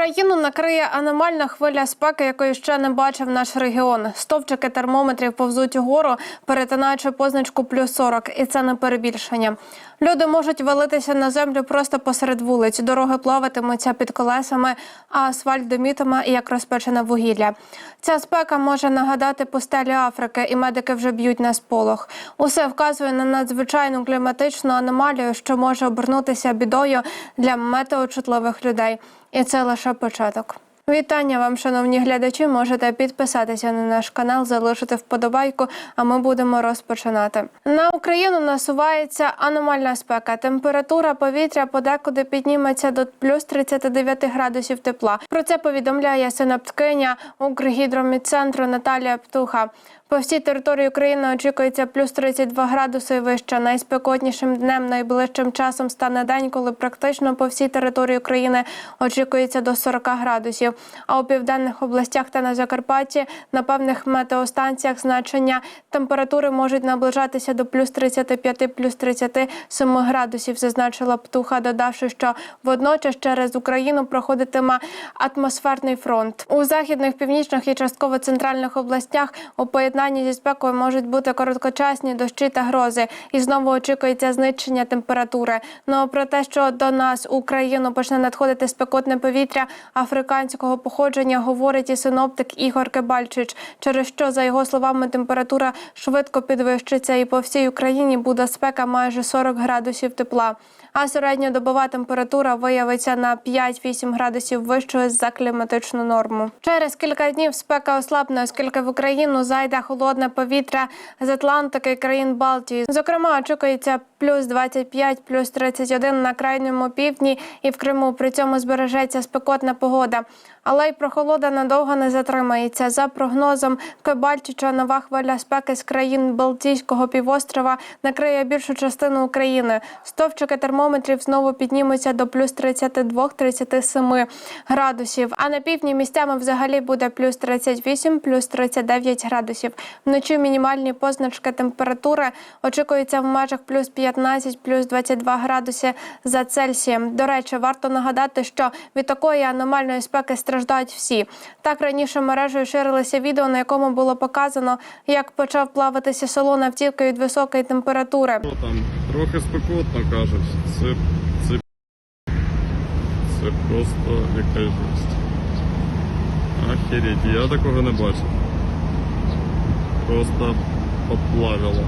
Країну накриє аномальна хвиля спеки, якої ще не бачив наш регіон. Стовпчики термометрів повзуть угору, перетинаючи позначку плюс 40. І це не перебільшення. Люди можуть валитися на землю просто посеред вулиць. Дороги плаватимуться під колесами, а асфальт домітиме, як розпечене вугілля. Ця спека може нагадати пустелі Африки, і медики вже б'ють на сполох. Усе вказує на надзвичайну кліматичну аномалію, що може обернутися бідою для метеочутливих людей. І це лише початок. Вітання вам, шановні глядачі. Можете підписатися на наш канал, залишити вподобайку. А ми будемо розпочинати. На Україну насувається аномальна спека. Температура повітря подекуди підніметься до плюс 39 градусів тепла. Про це повідомляє синоптикиня Укргідромідцентру Наталія Птуха. По всій території України очікується плюс 32 градуси і вище. Найспекотнішим днем найближчим часом стане день, коли практично по всій території України очікується до 40 градусів. А у південних областях та на Закарпатті на певних метеостанціях значення температури можуть наближатися до плюс 35, плюс 37 градусів. Зазначила птуха, додавши, що водночас через Україну проходитиме атмосферний фронт у західних, північних і частково центральних областях. У поєднанні зі спекою можуть бути короткочасні дощі та грози, і знову очікується знищення температури. Ну про те, що до нас Україну почне надходити спекотне повітря африканського походження, говорить і синоптик Ігор Кебальчич, через що за його словами температура швидко підвищиться, і по всій Україні буде спека майже 40 градусів тепла. А середньодобова температура виявиться на 5-8 градусів вищою за кліматичну норму. Через кілька днів спека ослабне, оскільки в Україну зайде холодне повітря з Атлантики країн Балтії. Зокрема, очікується плюс 25, плюс 31 на крайньому півдні і в Криму. При цьому збережеться спекотна погода. Але й прохолода надовго не затримається. За прогнозом Кебальчича, нова хвиля спеки з країн Балтійського півострова накриє більшу частину України. Стовпчики термометрів знову піднімуться до плюс 32-37 градусів. А на півдні місцями взагалі буде плюс 38, плюс 39 градусів. Вночі мінімальні позначки температури очікуються в межах плюс 15, плюс 22 градуси за Цельсієм. До речі, варто нагадати, що від такої аномальної спеки страждають всі. Так раніше мережею ширилося відео, на якому було показано, як почав плаватися салон автівки від високої температури. Там? Трохи спекотно кажуть. Це, це, це просто якась жесть. Охереть, я такого не бачив. Просто поплавило.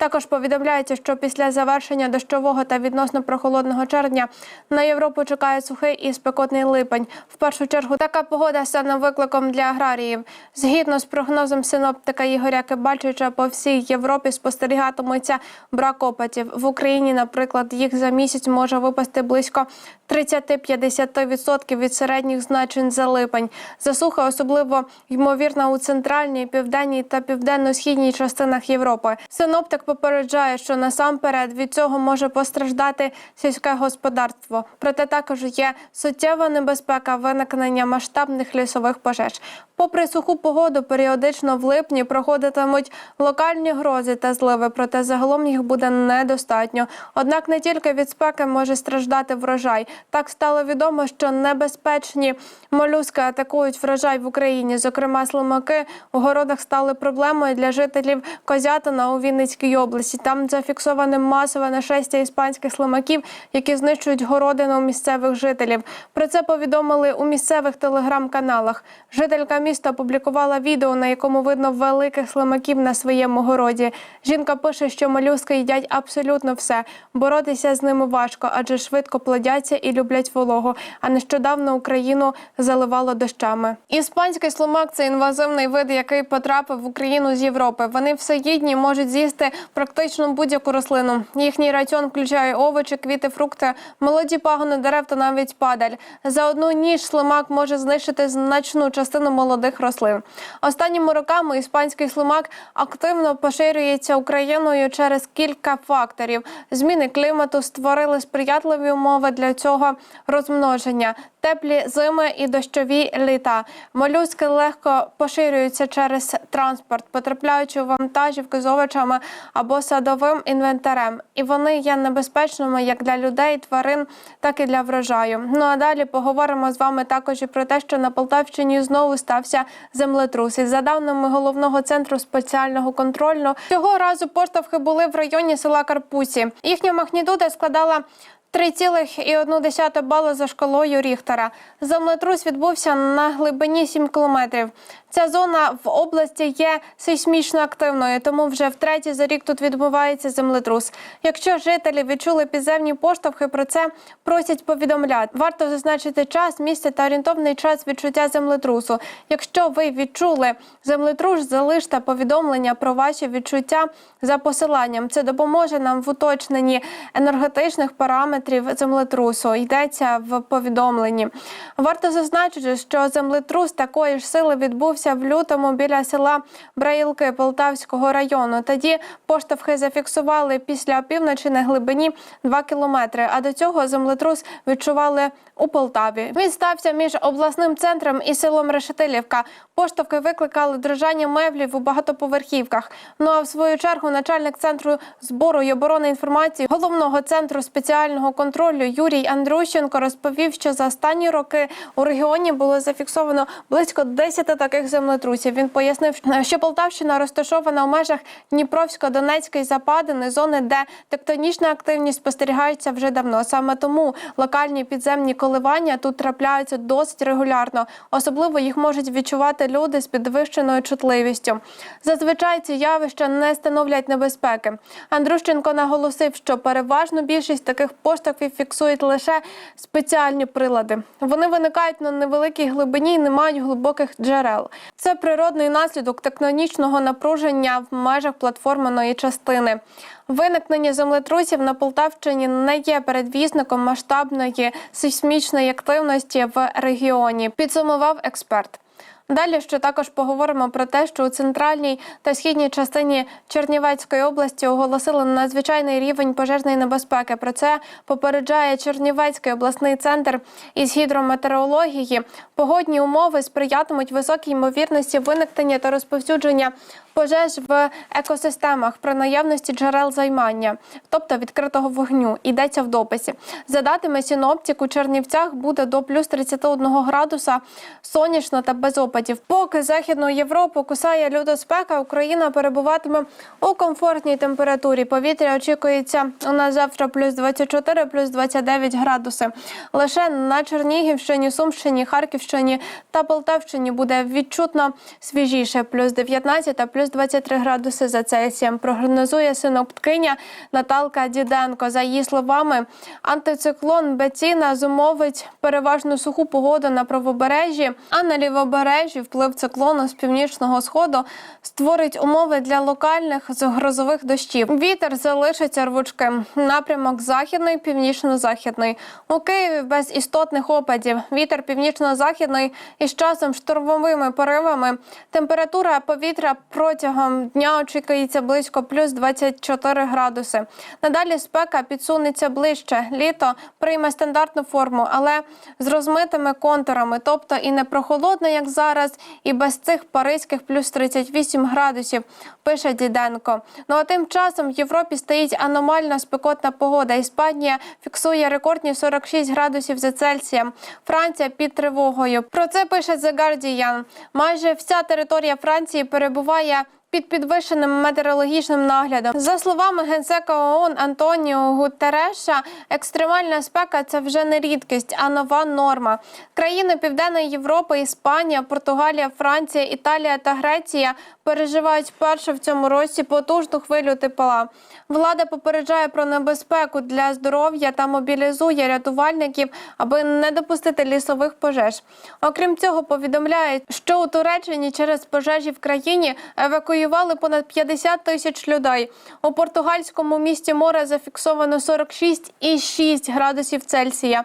Також повідомляється, що після завершення дощового та відносно прохолодного червня на Європу чекає сухий і спекотний липень. В першу чергу така погода стане викликом для аграріїв. Згідно з прогнозом синоптика Ігоря Кибальчича, по всій Європі спостерігатиметься брак опадів. В Україні, наприклад, їх за місяць може випасти близько 30-50% від середніх значень за липень. Засуха особливо ймовірна у центральній, південній та південно-східній частинах Європи. Синоптик попереджає, що насамперед від цього може постраждати сільське господарство. Проте також є суттєва небезпека виникнення масштабних лісових пожеж. Попри суху погоду, періодично в липні проходитимуть локальні грози та зливи, проте загалом їх буде недостатньо. Однак не тільки від спеки може страждати врожай. Так стало відомо, що небезпечні молюски атакують врожай в Україні. Зокрема, слимаки у городах стали проблемою для жителів Козятина у Вінницькій області. Там зафіксоване масове нашестя іспанських слимаків, які знищують городину місцевих жителів. Про це повідомили у місцевих телеграм-каналах. Жителька міста опублікувала відео, на якому видно великих слимаків на своєму городі. Жінка пише, що молюски їдять абсолютно все. Боротися з ними важко, адже швидко плодяться і люблять вологу. А нещодавно Україну заливало дощами. Іспанський слимак це інвазивний вид, який потрапив в Україну з Європи. Вони всеїдні можуть з'їсти практично будь-яку рослину. Їхній раціон включає овочі, квіти, фрукти, молоді пагони дерев та навіть падаль. За одну ніж слимак може знищити значну частину молодих рослин. Останніми роками іспанський слимак активно поширюється Україною через кілька факторів. Зміни клімату створили сприятливі умови для цього розмноження. Теплі зими і дощові літа. Молюски легко поширюються через транспорт, потрапляючи у вантажівки з овочами або садовим інвентарем, і вони є небезпечними як для людей, тварин, так і для врожаю. Ну а далі поговоримо з вами також і про те, що на Полтавщині знову стався землетрус. І за даними головного центру спеціального контролю, цього разу поштовхи були в районі села Карпусі. Їхня магнітуда складала 3,1 бали за шкалою Ріхтера. Землетрус відбувся на глибині 7 кілометрів. Ця зона в області є сейсмічно активною, тому вже втретє за рік тут відбувається землетрус. Якщо жителі відчули підземні поштовхи, про це просять повідомляти. Варто зазначити час, місце та орієнтовний час відчуття землетрусу. Якщо ви відчули землетрус, залиште повідомлення про ваші відчуття за посиланням. Це допоможе нам в уточненні енергетичних параметрів землетрусу. Йдеться в повідомленні. Варто зазначити, що землетрус такої ж сили відбувся в лютому біля села Браїлки Полтавського району. Тоді поштовхи зафіксували після опівночі на глибині 2 кілометри. А до цього землетрус відчували у Полтаві. Він стався між обласним центром і селом Решетилівка. Поштовхи викликали дрижання меблів у багатоповерхівках. Ну а в свою чергу начальник центру збору і оборони інформації головного центру спеціального контролю Юрій Андрющенко розповів, що за останні роки у регіоні було зафіксовано близько 10 таких землетрусів. Він пояснив, що Полтавщина розташована у межах Дніпровсько-Донецької западини, зони, де тектонічна активність спостерігається вже давно. Саме тому локальні підземні коливання тут трапляються досить регулярно. Особливо їх можуть відчувати люди з підвищеною чутливістю. Зазвичай ці явища не становлять небезпеки. Андрущенко наголосив, що переважну більшість таких поштовхів фіксують лише спеціальні прилади. Вони виникають на невеликій глибині і не мають глибоких джерел. Це природний наслідок тектонічного напруження в межах платформеної частини. Виникнення землетрусів на Полтавщині не є передвісником масштабної сейсмічної активності в регіоні. Підсумував експерт. Далі ще також поговоримо про те, що у центральній та східній частині Чернівецької області оголосили надзвичайний рівень пожежної небезпеки. Про це попереджає Чернівецький обласний центр із гідрометеорології. Погодні умови сприятимуть високій ймовірності виникнення та розповсюдження пожеж в екосистемах при наявності джерел займання, тобто відкритого вогню. Йдеться в дописі. За датами синоптик Чернівцях буде до плюс 31 градуса сонячно та без опадів. Поки західну Європу кусає лютоспека, Україна перебуватиме у комфортній температурі. Повітря очікується у нас завтра плюс 24, плюс 29 градуси. Лише на Чернігівщині, Сумщині, Харківщині та Полтавщині буде відчутно свіжіше, плюс 19 та плюс 23 градуси за Цельсієм. Прогнозує синоптикиня Наталка Діденко. За її словами, антициклон Беціна зумовить переважно суху погоду на правобережжі, а на лівобережжі вплив циклону з північного сходу створить умови для локальних грозових дощів. Вітер залишиться рвучким. Напрямок західний, північно-західний. У Києві без істотних опадів. Вітер північно-західний із часом штурмовими поривами. Температура повітря протягом дня очікується близько плюс 24 градуси. Надалі спека підсунеться ближче. Літо прийме стандартну форму, але з розмитими контурами, тобто і не прохолодно, як зараз, і без цих паризьких плюс 38 градусів, пише Діденко. Ну а тим часом в Європі стоїть аномальна спекотна погода. Іспанія фіксує рекордні 46 градусів за Цельсієм. Франція під тривогою. Про це пише The Guardian. Майже вся територія Франції перебуває. Під підвищеним метеорологічним наглядом, за словами генсека ООН Антоніо Гутереша, екстремальна спека це вже не рідкість, а нова норма. Країни Південної Європи, Іспанія, Португалія, Франція, Італія та Греція переживають першу в цьому році потужну хвилю тепла. Влада попереджає про небезпеку для здоров'я та мобілізує рятувальників, аби не допустити лісових пожеж. Окрім цього, повідомляють, що у Туреччині через пожежі в країні евакуювали понад 50 тисяч людей. У португальському місті море зафіксовано 46,6 градусів Цельсія.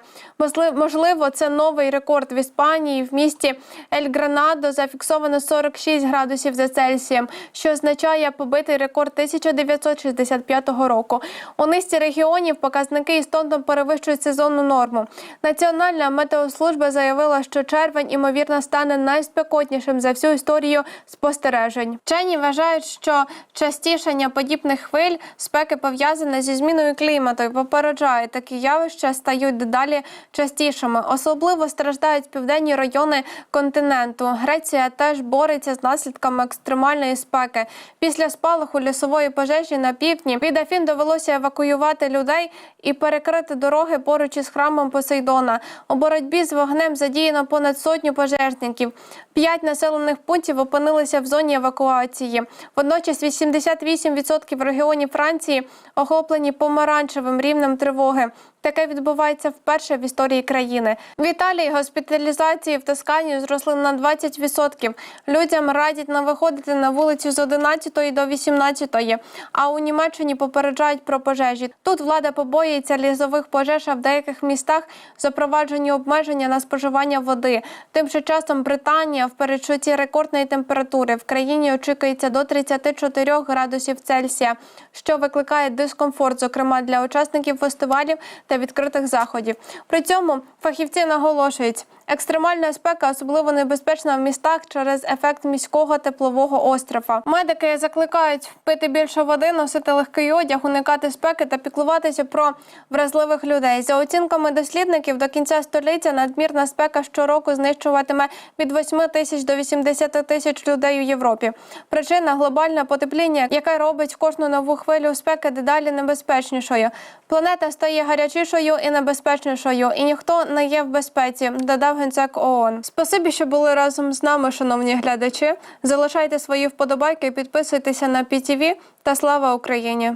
Можливо, це новий рекорд в Іспанії. В місті Ель Гранадо зафіксовано 46 градусів за Цельсієм, що означає побитий рекорд 1965 року. У низці регіонів показники істотно перевищують сезонну норму. Національна метеослужба заявила, що червень імовірно стане найспекотнішим за всю історію спостережень. Вчені вважають, що частішання подібних хвиль спеки пов'язане зі зміною клімату і попереджають, такі явища стають дедалі частішими. Особливо страждають південні райони континенту. Греція теж бореться з наслідками екстремальної спеки. Після спалаху лісової пожежі на півдні від Афін довелося евакуювати людей і перекрити дороги поруч із храмом Посейдона. У боротьбі з вогнем задіяно понад сотню пожежників. П'ять населених пунктів опинилися в зоні евакуації. Водночас 88% регіонів Франції охоплені помаранчевим рівнем тривоги. Таке відбувається вперше в історії країни. В Італії госпіталізації в Тоскані зросли на 20%. Людям радять не виходити на вулицю з 11 до 18, а у Німеччині попереджають про пожежі. Тут влада побоюється лізових пожеж, а в деяких містах запроваджені обмеження на споживання води. Тим же часом Британія в передчутті рекордної температури в країні очікується до 34 градусів Цельсія, що викликає дискомфорт, зокрема для учасників фестивалів відкритих заходів. При цьому фахівці наголошують, екстремальна спека особливо небезпечна в містах через ефект міського теплового острова. Медики закликають пити більше води, носити легкий одяг, уникати спеки та піклуватися про вразливих людей. За оцінками дослідників, до кінця століття надмірна спека щороку знищуватиме від 8 тисяч до 80 тисяч людей у Європі. Причина глобальне потепління, яке робить кожну нову хвилю спеки дедалі небезпечнішою. Планета стає гарячішою і небезпечнішою, і ніхто не є в безпеці, додав генсек ООН. Спасибі, що були разом з нами, шановні глядачі. Залишайте свої вподобайки, підписуйтеся на PTV та слава Україні!